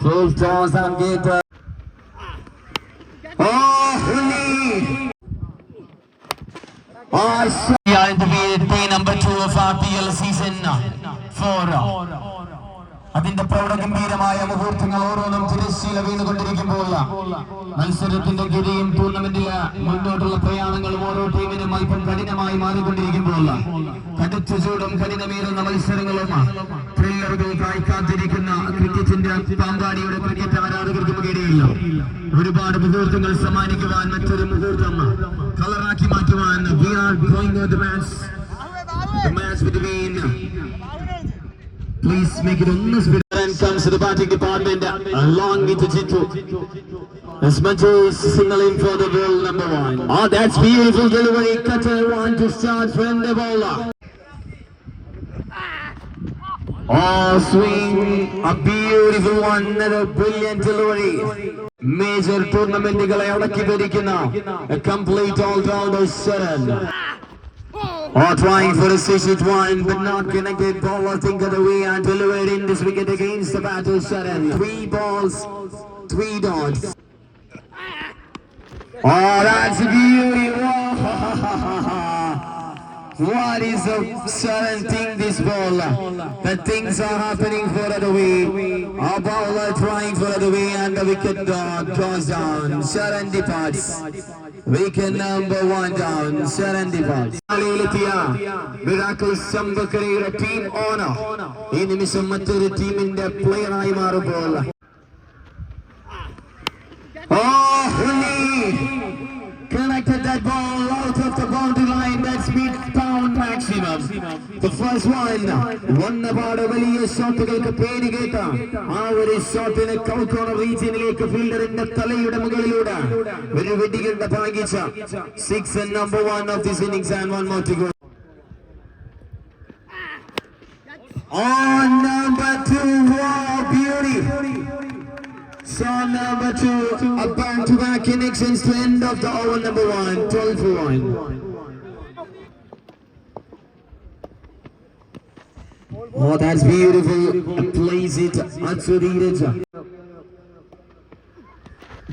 Full toss on keeper. Oh, Awesome. Behind the field, play number two of RPL season four. അതിന്റെ പ്രൗഢഗംഭീരമായ മുഹൂർത്തങ്ങൾ ഓരോന്നും തിരശ്ശീല വീണുകൊണ്ടിരിക്കുമ്പോൾ മത്സരത്തിന്റെ ഗതിയും ടൂർണമെന്റിലെ മുന്നോട്ടുള്ള പ്രയാണങ്ങളും ഓരോ ടീമിനും അല്പം കഠിനമായി മാറിക്കൊണ്ടിരിക്കുമ്പോൾ കടുത്ത ചൂടും കഠിനമേറുന്ന മത്സരങ്ങളും ത്രില്ലറുകൾക്കായി കാത്തിരിക്കുന്ന ക്രിക്കറ്റിന്റെ പാമ്പാടിയുടെ ക്രിക്കറ്റ് ആരാധകർക്കും മുഖേനയില്ല ഒരുപാട് മുഹൂർത്തങ്ങൾ സമ്മാനിക്കുവാൻ മറ്റൊരു മുഹൂർത്തം കളറാക്കി മാറ്റുവാൻ we are drawing the match. Between Please make it comes to the batting department along with Jitu. As much as signaling for the ball number one. Oh, that's beautiful delivery. Cutter one to start from the bowler. Oh, ah, swing. A beautiful one. Another brilliant delivery. Major tournament. Complete all rounders. Seven. Oh, trying for a six hit one, but not connected. Ball I think of the way and delivered in this wicket against the batter Sharan. Three balls, three dots. Oh, ah, that's a beauty! Wow. What is the sudden thing this ball? The things are happening for the way. A bowler trying for the way and the wicket dog goes down. Sharan departs. Wicket number one down. Sharan departs. കളിയിലെത്തിയ miracle ശംബക്കരയുടെ team owner ഈ നിമിഷം മറ്റൊരു ടീമിന്റെ പ്ലെയറായി മാറുമ്പോൾ Oh, Huli connected that ball The first one, one അപാട് വലിയ ഷോട്ടുകൾക്ക് പേര് കേട്ട ആ ഒരു ഷോട്ടിന് കൗക്കോണ റീജിയനിലേക്ക് ഫീൽഡറിന്റെ തലയുടെ മുകളിലൂടെ ഒരു വെടികളുടെ ഭാഗിച്ച six number one of this innings and one more to go On number two, wow, beauty. Shot number two, a back-to-back connections to end of the over number one, 12 for one. Oh, that's beautiful. Plays it, Atsuriraja.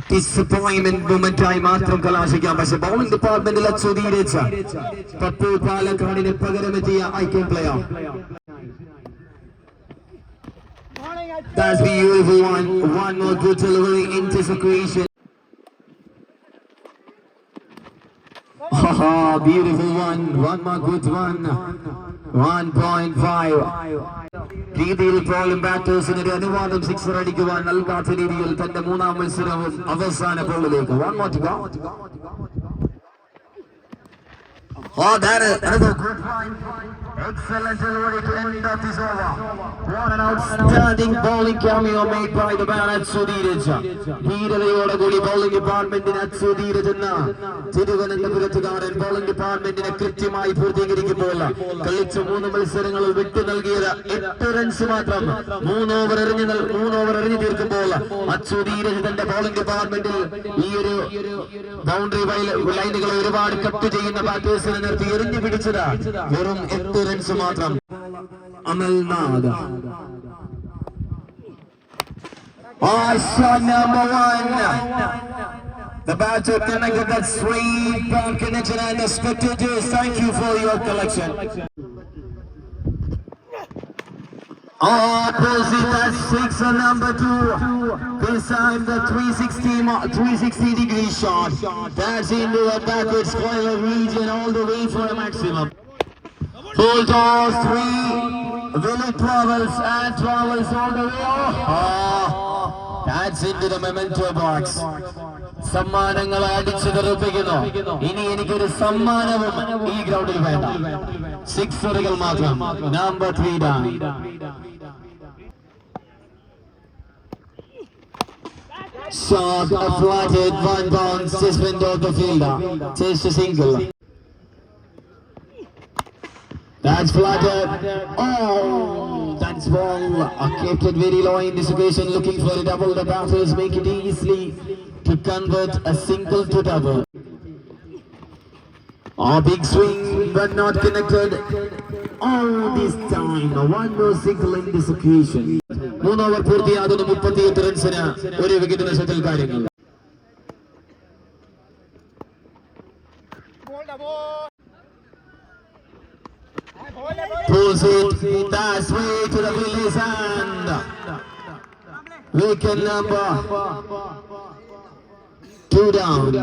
Disappointment moment ആയി മാത്രം കലാശിക്കാം പക്ഷെ bowling ഡിപ്പാർട്ട്മെന്റിൽ അച്ചുതീരച്ച പപ്പു പാലക്കാടിന് പകരമെത്തിയ ഐക്യം player That's beautiful one. One more good delivery into the creation. Haha, beautiful one. One more good one. 1.5. രീതിയിൽ പോലും ബാറ്റേഴ്സിന് ഒരു അനുവാദം സിക്സർ അടിക്കുവാൻ നൽകാത്ത രീതിയിൽ തന്റെ മൂന്നാം മത്സരവും അവസാന ബോളിലേക്ക് one more to go Oh, that is another good. Excellent delivery to end that is over. What an outstanding bowling cameo made by the man at Sudhiraj. ധീരതയോടെ കൂടി ബൗളിംഗ് ഡിപ്പാർട്ട്മെന്റിന് Sudhiraj എന്ന തിരുവനന്തപുരത്തുകാരൻ ബൗളിംഗ് ഡിപ്പാർട്ട്മെന്റിനെ കൃത്യമായി പൂർത്തീകരിക്കുമ്പോൾ കളിച്ച മൂന്ന് മത്സരങ്ങളിൽ വിട്ടു നൽകിയത് എട്ട് റൺസ് മാത്രം മൂന്ന് ഓവർ എറിഞ്ഞ് മൂന്ന് ഓവർ എറിഞ്ഞു തീർക്കുമ്പോൾ അച്ചുധീരജ് തന്റെ ബൗളിംഗ് ഡിപ്പാർട്ട്മെന്റിൽ ഈ ഒരു ബൗണ്ടറി ലൈനുകൾ ഒരുപാട് കട്ട് ചെയ്യുന്ന ബാറ്റേഴ്സിനെ നിർത്തി എറിഞ്ഞു പിടിച്ചത് വെറും എട്ട് రిలయన్స్ మాత్రం Amalnath Awesome number one. The batter coming with that sweet brown connection and the spectators, thank you for your collection. Opposite at six and number two. This time the 360, 360 degree shot. That's into a backwards square region all the way for a maximum. Full toss, three. Willie travels and travels all the way. Oh, that's into the memento box. സമ്മാനങ്ങൾ അടിച്ചു തെറിപ്പിക്കുന്നു ഇനി എനിക്കൊരു സമ്മാനവും ഈ ഗ്രൗണ്ടിൽ വേണ്ട സിക്സറുകൾ മാത്രം number three down Shot flatted, one bounce, suspend of the fielder. Chase a single. That's flattered. Oh, that's ball. Uh, kept it very low in this occasion, looking for a double. The batters make it easily to convert a single to double. A big swing, but not connected. All this time, one more single in this occasion. മൂന്ന് over പൂർത്തിയാകുന്ന മുപ്പത്തിയെട്ട് റൺസിന് ഒരു wicket നഷ്ടത്തിൽ കാര്യങ്ങൾ Pulls it, that's way to the Billy's hand. Wicket number two down.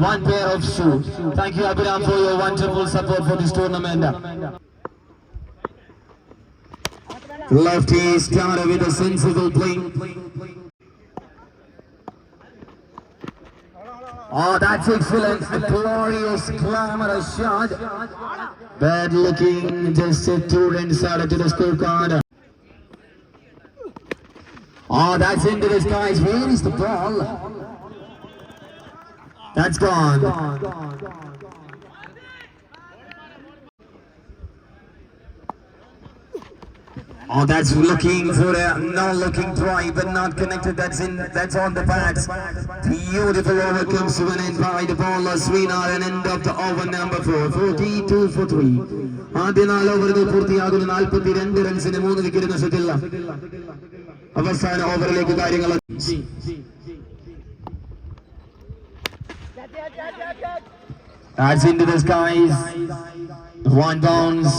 One pair of shoes. Thank you, Abiram, for your wonderful support for this tournament. Lefty started with a sensible play. Oh, that's excellent. A glorious, glamorous shot. Bad looking, just two runs out to the scorecard. Oh, that's into the skies. Where is the ball? That's gone. Oh, that's looking for a no looking try, but not connected. That's in. That's on the backs. Beautiful over comes to an end by the bowler Sreenar and end of the over number four. 42 for three. ആദ്യ നാല് ഓവറുകൾ പൂർത്തിയാകുന്ന നാൽപ്പത്തി രണ്ട് റൺസിന് മൂന്ന് wicket നഷ്ടത്തില്ല അവസാന ഓവറിലേക്ക് കാര്യങ്ങൾ That's into the skies. One bounce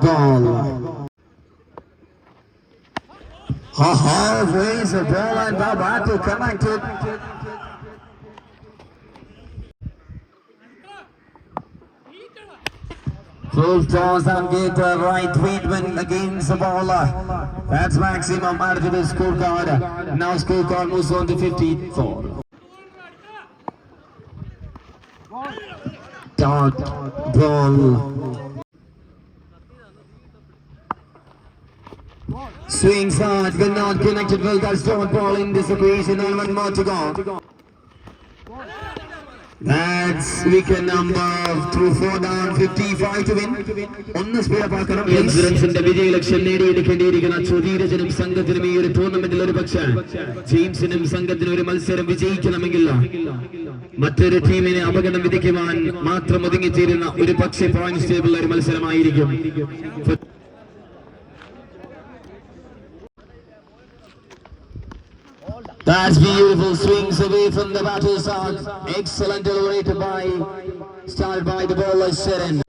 Ball. Ha ha, raise the ball and Babato connected. Full toss and get a right treatment against the. That's maximum of the scorecard. Now scorecard moves on to 54. Dot ball. Swings hard, but not connected well. That's dot ball in this occasion and one more to go. That's wicket number two, four down, 55 to win. ഒന്ന് speed ആക്കണം റൺസിന്റെ വിജയ ലക്ഷ്യം നേടിയെടുക്കേണ്ടിയിരിക്കുന്ന ചുതീരജനും സംഘത്തിനും ഈ ഒരു ടൂർണമെന്റിൽ ഒരു പക്ഷേ ജെയിംസിനും സംഘത്തിനും ഒരു മത്സരം വിജയിക്കണമെങ്കിൽ മറ്റൊരു ടീമിനെ അപകടം വിധിക്കുവാൻ മാത്രം ഒതുങ്ങിച്ചേരുന്ന ഒരു പക്ഷേ പോയിന്റ്സ് ടേബിളിൽ ഒരു മത്സരമായിരിക്കും That's beautiful swings away from the battle side. Excellent delivery to by started by the bowler Sharon.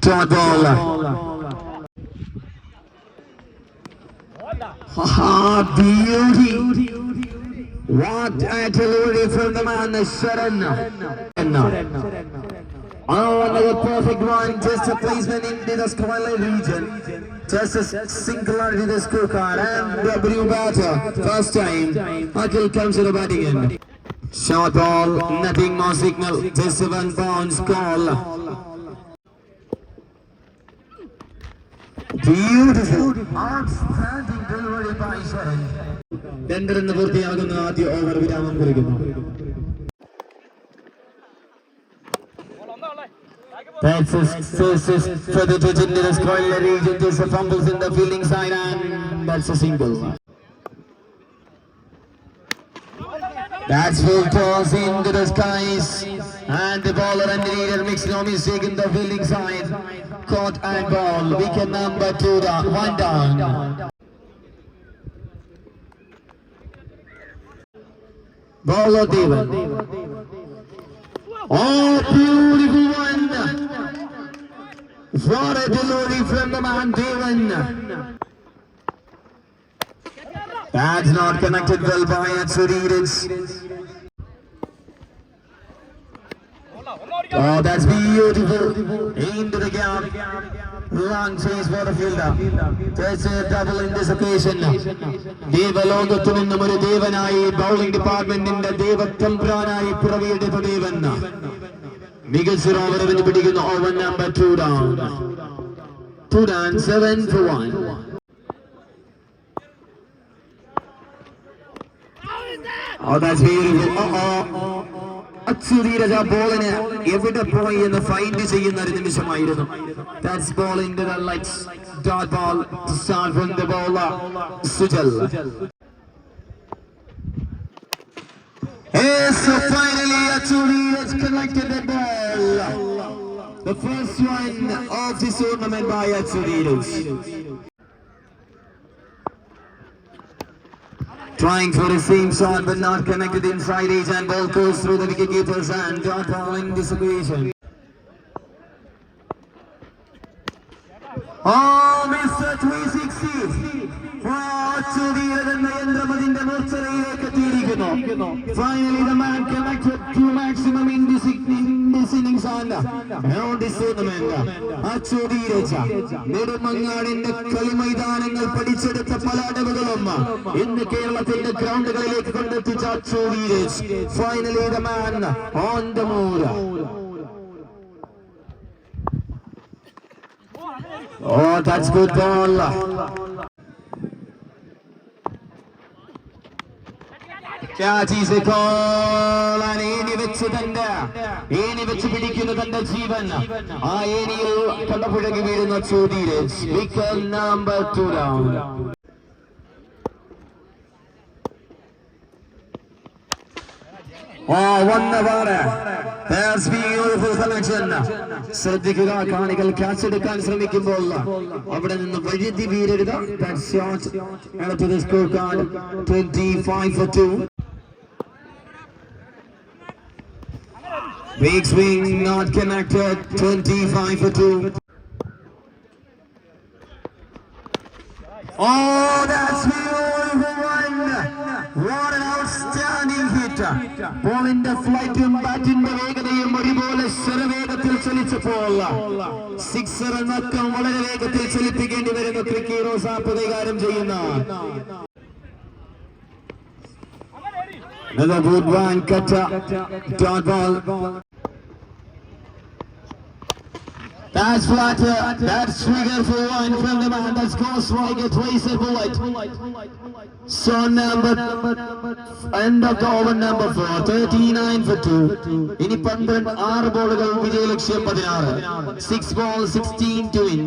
Dot ball. Ha beauty. What a delivery from the man Sharon. Oh, another perfect one. Just a placement into the square region. Just a singularity the scorecard and W batter. First time, Akhil comes to the batting end. Short ball, nothing no signal. Just one bounce call. Beautiful. Outstanding delivery by Sharon. രണ്ട് run പൂർത്തിയാകുന്ന ആദ്യ over വിരാമം കുറിക്കുന്നു That's for the judge in the square region. There's a fumbles in the fielding side and that's a single. That's full toss into the skies and the bowler and the leader makes no mistake in the fielding side. Caught and ball. Wicket number two down. One down. Bowler Devan. Oh. What a delivery from the man Devan. That's not connected well by Atsuridis. Oh, that's beautiful. Into the gap. Long chase for the fielder. There's a double in this occasion. ദേവലോകത്തു നിന്നും ഒരു ദേവനായി bowling ഡിപ്പാർട്ട്മെന്റിന്റെ ദേവത്തമ്പ്രാനായി പിറവിയെടുത്ത ദേവൻ മികച്ച over എറിഞ്ഞ് പിടിക്കുന്ന over number two down two down seven four one Oh, that's beautiful. Uh-oh. അച്ചുതീരജ ബോളിന് എവിടെ പോയി എന്ന് find ചെയ്യുന്ന ഒരു നിമിഷമായിരുന്നു that's ball in the lights dot ball to start from the bowler, Sujal. Yes, so finally naturally has collected the ball. The first one of this tournament by Atsuridos. Trying for the same shot but not connected inside edge and ball goes through the wicketkeepers and dot ball in this occasion. Oh, Mr. 360! for Atsuridos and Nayendra Madinda Murtsarai എത്തിയിരിക്കുന്നു finally the man connected to maximum in this in this innings ആണ് no this tournament അച്ചുതീരച്ച നെടുമങ്ങാടിന്റെ കളിമൈതാനങ്ങൾ പഠിച്ചെടുത്ത പല അടവുകളും ഇന്ന് കേരളത്തിന്റെ ഗ്രൗണ്ടുകളിലേക്ക് കൊണ്ടെത്തിച്ച അച്ചുതീരച്ച് finally the man on the മൂല Oh, that's good ball. ഏനി വെച്ച് തന്റെ ഏനി വെച്ച് പിടിക്കുന്ന തന്റെ ജീവൻ. ആ ഏനിയിൽ കടപുഴകി വീഴുന്ന ചോദ്യം നമ്പർ. ശ്രദ്ധിക്കുക കാണികൾ ക്യാച്ച് എടുക്കാൻ ശ്രമിക്കുമ്പോൾ അവിടെ നിന്ന് വഴുതി വീരരുത് That shot added to the scorecard 25 for 2 Big swing not connected 25 for 2 Oh, that's beautiful one. What an outstanding hit. ബോളിന്റെ ഫ്ലൈറ്റും ബാറ്റിന്റെ വേഗതയും ഒരുപോലെ ശരവേഗത്തിൽ ചലിച്ചപ്പോൾ സിക്സർ എന്നക്കം വളരെ വേഗത്തിൽ ചലിപ്പിക്കേണ്ടി വരുന്ന ക്രിക്കി റോസാപ്പ് കൈകാര്യം ചെയ്യുന്ന Another good one, cutter, dot ball. That's flat, uh, that's trigger for one from the man, that's goes right, it weighs a bullet. So number, end of the over number four, 39 for two. ഇനി പന്ത്രണ്ട് ആറ് ബോളുകൾ വിജയലക്ഷ്യം പതിനാറ് six ball sixteen to win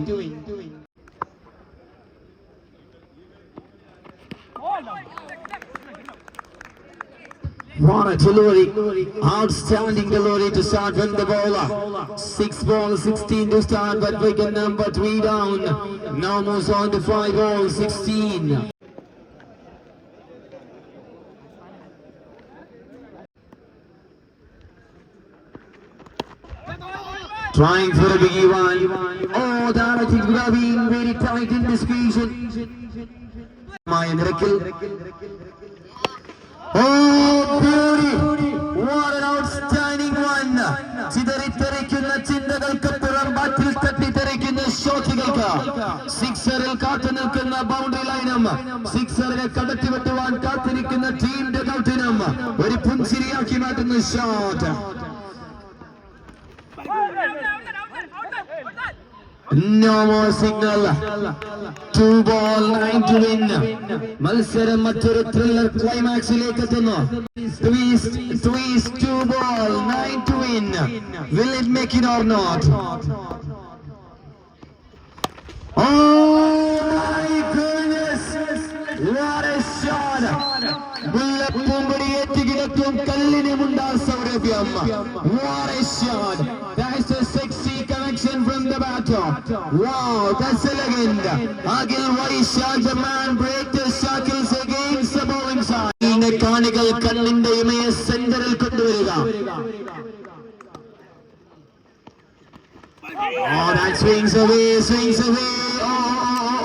what a delivery. Outstanding delivery to start from the bowler. Six ball, 16 to start, but wicket number three down. Now moves on to five ball, 16. Trying for a biggie one. Oh, that I think would have been very tight in this occasion. My miracle. ബാറ്റിൽ സിക്സറിൽ കാത്തു നിൽക്കുന്ന boundary ലൈനും സിക്സറിനെ കടത്തിവെട്ടുവാൻ കാത്തിരിക്കുന്ന ടീമിന്റെ കൗട്ടിനും ഒരു പുഞ്ചിരിയാക്കി മാറ്റുന്ന shot No more single. Two ball nine to win. മത്സരം മറ്റൊരു ത്രില്ലർ ക്ലൈമാക്സിലേക്ക് എത്തുന്നു. Twist twist two ball nine to win will it make it or not oh my goodness what a shot കിടക്കും. കല്ലിനുമുണ്ടാ സൗരഭ്യം. What a shot connection from the batter. Wow, that's elegant. Agil Vaishal, the man break the shackles against the bowling side. കാണികൾ കണ്ണിന്റെ ഇമയെ സെന്ററിൽ കൊണ്ടുവരിക Oh, that swings away, swings away. Oh, oh, oh,